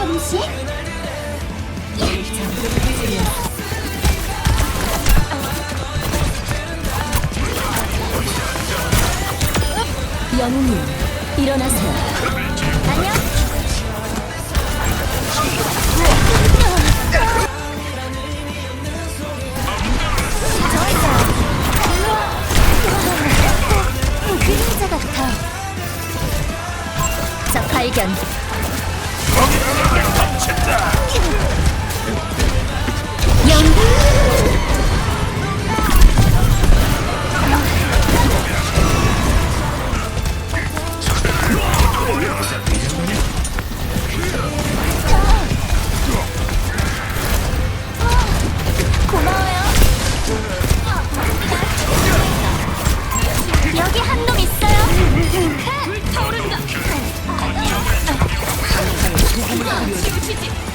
음식? 영웅님, 일어나세요. 자, 발견. 영. 타오른다. 치우치지.